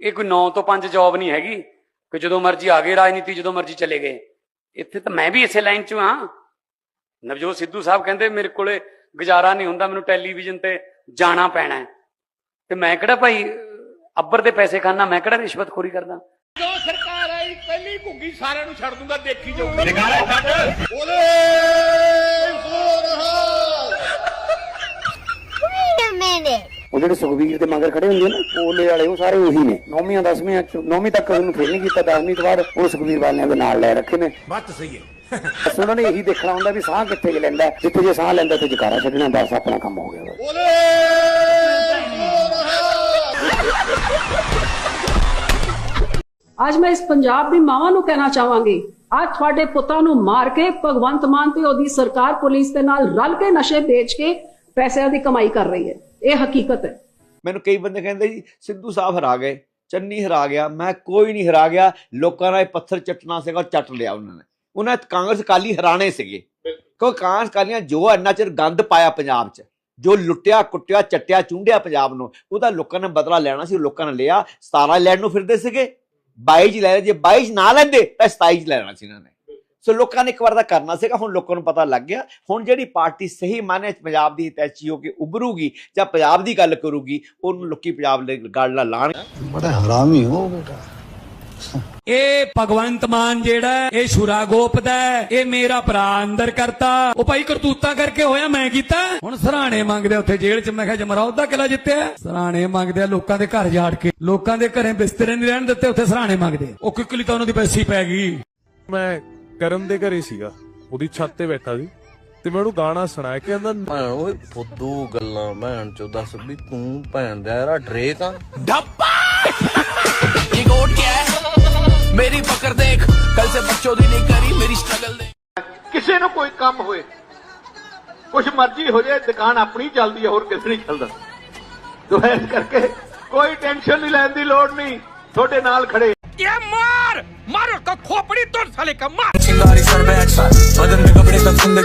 ਇਹ ਕੋਈ 9 ਤੋਂ 5 ਜੌਬ ਨਹੀਂ ਹੈਗੀ। ਕਿ ਜਦੋਂ ਮਰਜ਼ੀ ਆ ਗਏ ਰਾਜਨੀਤੀ ਜਦੋਂ ਮਰਜ਼ੀ ਚਲੇ ਗਏ। ਇੱਥੇ ਤਾਂ ਮੈਂ ਵੀ ਇਸੇ ਲਾਈਨ 'ਚ ਹਾਂ। ਨਵਜੋਤ ਸਿੱਧੂ ਸਾਹਿਬ ਕਹਿੰਦੇ ਮੇਰੇ ਕੋਲੇ ਗੁਜ਼ਾਰਾ ਨਹੀਂ ਹੁੰਦਾ ਮੈਨੂੰ ਟੈਲੀਵਿਜ਼ਨ ਤੇ ਜਾਣਾ ਪੈਣਾ ਤੇ ਮੈਂ ਕਿਹੜਾ ਭਾਈ ਅੱਬਰ ਦੇ ਪੈਸੇ ਖਾਣਾ ਮੈਂ ਕਿਹੜਾ ਰਿਸ਼ਵਤਖੋਰੀ ਕਰਦਾ? ਜੋ ਸਰਕਾਰ ਆਈ ਪਹਿਲੀ ਘੁੱਗੀ ਸਾਰਿਆਂ ਨੂੰ ਛੱਡ ਦੂੰਗਾ ਦੇਖੀ ਜਾਊਗਾ ਉਹ ਜਿਹੜੇ ਸੁਖਬੀਰ ਦੇ ਮਗਰ ਖੜੇ ਹੁੰਦੇ ਨੇ ਉਹਲੇ ਵਾਲੇ ਉਹ ਸਾਰੇ ਉਹੀ ਨੇ। ਨੌਵੀਆਂ ਦਸਵੀਆਂ ਚ ਨੌਵੀਂ ਤੱਕ ਉਹਨੂੰ ਫੇਲ ਨਹੀਂ ਕੀਤਾ ਦਸਵੀਂ ਤੋਂ ਬਾਅਦ ਉਹ ਸੁਖਬੀਰ ਵਾਲਿਆਂ ਦੇ ਨਾਲ ਲੈ ਰੱਖੇ ਨੇ। ਬੱਤ ਸਹੀ ਹੈ। ਉਹਨਾਂ ਨੇ ਇਹੀ ਦੇਖਣਾ ਹੁੰਦਾ ਵੀ ਸਾਹ ਕਿੱਥੇ ਕੁ ਲੈਂਦਾ ਜਿੱਥੇ ਜੇ ਸਾਹ ਲੈਂਦਾ ਤੇ ਜਕਾਰਾ ਛੱਡਣਾ ਬਸ ਆਪਣਾ ਕੰਮ ਹੋ ਗਿਆ। ਅੱਜ ਮੈਂ ਇਸ ਪੰਜਾਬ ਦੀ ਮਾਵਾਂ ਨੂੰ ਕਹਿਣਾ ਚਾਹਾਂਗੀ। ਅੱਜ ਤੁਹਾਡੇ ਪੁੱਤਾਂ ਨੂੰ ਮਾਰ ਕੇ ਭਗਵੰਤ ਮਾਨ ਤੇ ਉਹਦੀ ਸਰਕਾਰ ਪੁਲਿਸ ਦੇ ਨਾਲ ਰਲ ਕੇ ਨਸ਼ੇ ਵੇਚ ਕੇ ਪੈਸਿਆਂ ਦੀ ਕਮਾਈ ਕਰ ਰਹੀ ਹੈ। ਇਹ ਹਕੀਕਤ ਹੈ। ਮੈਨੂੰ ਕਈ ਬੰਦੇ ਕਹਿੰਦੇ ਜੀ, ਸਿੱਧੂ ਸਾਹਿਬ ਹਰਾ ਗਏ, ਚੰਨੀ ਹਰਾ ਗਿਆ, ਮੈਂ ਕੋਈ ਨਹੀਂ ਹਰਾ ਗਿਆ, ਲੋਕਾਂ ਦਾ ਇਹ ਪੱਥਰ ਚੱਟਣਾ ਸੀਗਾ, ਉਹ ਚੱਟ ਲਿਆ ਉਹਨਾਂ ਨੇ। ਉਹਨਾਂ ਕਾਂਗਰਸ ਕਾਲੀ ਹਰਾਣੇ ਸੀਗੇ। ਕਿਉਂਕਿ ਕਾਂਗਰਸ ਕਾਲੀਆਂ ਜੋ ਇੰਨਾ ਚਿਰ ਗੰਦ ਪਾਇਆ ਪੰਜਾਬ 'ਚ, ਜੋ ਲੁੱਟਿਆ, ਕੁੱਟਿਆ, ਚੱਟਿਆ, ਚੁੰਡਿਆ ਪੰਜਾਬ ਨੂੰ, ਉਹਦਾ ਲੋਕਾਂ ਨੇ ਬਦਲਾ ਲੈਣਾ ਸੀ ਲੋਕਾਂ ਨੇ ਲਿਆ 17 ਲੈਣ ਨੂੰ ਫਿਰਦੇ ਸੀਗੇ 22 ਚ ਲੈ ਰਹੇ ਜੇ 22 ਚ ਨਾ ਲੈਂਦੇ, ਤਾਂ 27 ਚ ਲੈਣਾ ਸੀ ਇਹਨਾਂ ਨੇ। ਸੋ ਲੋਕਾਂ ਨੇ ਇੱਕ ਵਾਰ ਦਾ ਕਰਨਾ ਸੀਗਾ ਹੁਣ ਲੋਕਾਂ ਨੂੰ ਪਤਾ ਲੱਗ ਗਿਆ। ਹੁਣ ਜਿਹੜੀ ਪਾਰਟੀ ਸਹੀ ਮਾਨੇ ਪੰਜਾਬ ਦੀ ਹਿਤੈਚੀ ਹੋ ਕੇ ਉਭਰੂਗੀ ਜਾਂ ਪੰਜਾਬ ਦੀ ਗੱਲ ਕਰੂਗੀ ਉਹਨੂੰ ਲੋਕੀ ਪੰਜਾਬ ਦੇ ਗੱਲ ਨਾਲ ਲਾਣ। ਬੜਾ ਹਰਾਮੀ ਹੋ ਬੇਟਾ। ਇਹ ਭਗਵੰਤ ਮਾਨ ਜਿਹੜਾ ਇਹ ਸ਼ੁਰਾ ਗੋਪਦਾ ਇਹ ਮੇਰਾ ਭਰਾ ਅੰਦਰ ਕਰਤਾ। ਉਹ ਭਾਈ ਕਰਤੂਤਾ ਕਰਕੇ ਹੋਇਆ ਮੈਂ ਕੀਤਾ। ਹੁਣ ਸਰਾਣੇ ਮੰਗਦੇ ਉੱਥੇ ਜੇਲ੍ਹ 'ਚ। ਮੈਂ ਕਿਹਾ ਜਮਰਾਉਦ ਦਾ ਕਿਲਾ ਜਿੱਤਿਆ। ਸਰਾਣੇ ਮੰਗਦੇ ਲੋਕਾਂ ਦੇ ਘਰ ਜਾੜ ਕੇ। ਲੋਕਾਂ ਦੇ ਘਰੇ ਬਿਸਤਰੇ ਨਹੀਂ ਰਹਿਣ ਦਿੱਤੇ ਉੱਥੇ ਸਰਾਣੇ ਮੰਗਦੇ ਉਹ ਕਿਕਲੀ ਤਾਂ ਉਹਨਾਂ ਦੀ ਪੈਸੀ ਪੈ ਗਈ। ਮੈਂ ਕਰਨ ਦੇ ਘਰੇ ਸੀਗਾ। ਉਹਦੀ ਛੱਤ ਤੇ ਬੈਠਾ ਸੀ। ਤੇ ਮੈਂ ਉਹਨੂੰ ਗਾਣਾ ਸੁਣਾਇਆ ਕਹਿੰਦਾ ਭੈਣ ਓਏ ਫੁੱਦੂ ਗੱਲਾਂ ਭੈਣ ਚੋ ਦੱਸ ਵੀ ਤੂੰ ਭੈਣ ਦਾ ਯਾਰਾ ਡਰੇਕ ਆ। ਮੇਰੀ ਪਕੜ ਦੇਖ ਕੱਲ ਸੇ ਬੱਚੋ ਦੀ ਨਹੀਂ ਕਰੀ ਮੇਰੀ ਸਟਰਗਲ ਦੇ ਕਿਸੇ ਨੂੰ ਕੋਈ ਕੰਮ ਹੋਏ ਕੁਛ ਮਰਜ਼ੀ ਹੋ ਜਾਏ ਦੁਕਾਨ ਆਪਣੀ ਚੱਲਦੀ ਹੈ ਹੋਰ ਕਿਸੇ ਨਹੀਂ ਚੱਲਦਾ। ਤੋ ਇਸ ਕਰਕੇ ਕੋਈ ਟੈਨਸ਼ਨ ਨਹੀਂ ਲੈਣ ਦੀ ਲੋੜ ਨਹੀਂ ਤੁਹਾਡੇ ਨਾਲ ਖੜੇ। ਇਹ ਮਾਰ! ਮਾਰ बड़ी तुर साले का मार चिंगारी सर पे अच्छा बदन में कपड़े सब सुंदर